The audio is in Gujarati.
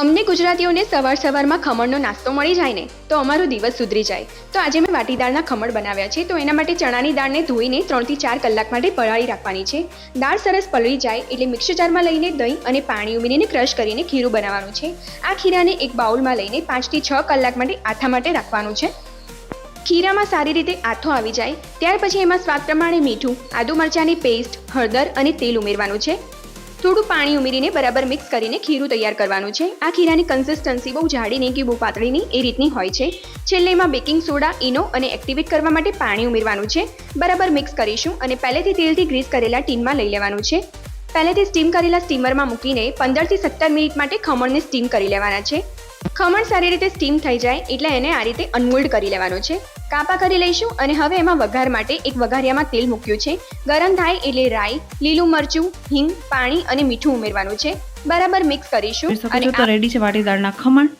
અમને ગુજરાતીઓને સવાર સવારમાં ખમણનો નાસ્તો મળી જાય ને, તો અમારો દિવસ સુધરી જાય. તો આજે મેં વાટીદાળના ખમણ બનાવ્યા છે, તો એના માટે ચણાની દાળને ધોઈને ત્રણથી ચાર કલાક માટે પલાળી રાખવાની છે. દાળ સરસ પલળી જાય એટલે મિક્સર જારમાં લઈને દહીં અને પાણી ઉમેરીને ક્રશ કરીને ખીરું બનાવવાનું છે. આ ખીરાને એક બાઉલમાં લઈને પાંચથી છ કલાક માટે આથા માટે રાખવાનું છે. ખીરામાં સારી રીતે આથો આવી જાય, ત્યાર પછી એમાં સ્વાદ પ્રમાણે મીઠું, આદુ મરચાંની પેસ્ટ, હળદર અને તેલ ઉમેરવાનું છે. થોડું પાણી ઉમેરીને બરાબર મિક્સ કરીને ખીરું તૈયાર કરવાનું છે. આ ખીરાની કન્સિસ્ટન્સી બહુ જાડી નહીં કે બહુ પાતળી નહીં એ રીતની હોય છે. છેલ્લે એમાં બેકિંગ સોડા ઇનો અને એક્ટિવેટ કરવા માટે પાણી ઉમેરવાનું છે. બરાબર મિક્સ કરીશું અને પહેલેથી તેલથી ગ્રીસ કરેલા ટીનમાં લઈ લેવાનું છે. પહેલેથી સ્ટીમ કરેલા સ્ટીમરમાં મૂકીને પંદરથી સત્તર મિનિટ માટે ખમણને સ્ટીમ કરી લેવાના છે. ખમણ સારી રીતે સ્ટીમ થઈ જાય એટલે એને આ રીતે અનમોલ્ડ કરી લેવાનો છે. કાપા કરી લઈશું અને હવે એમાં વઘાર માટે એક વઘારિયામાં તેલ મૂક્યું છે. ગરમ થાય એટલે રાઈ લીલું મરચું હિંગ પાણી અને મીઠું ઉમેરવાનું છે. બરાબર મિક્સ કરીશું અને રેડી છે વાટી દાળના ખમણ.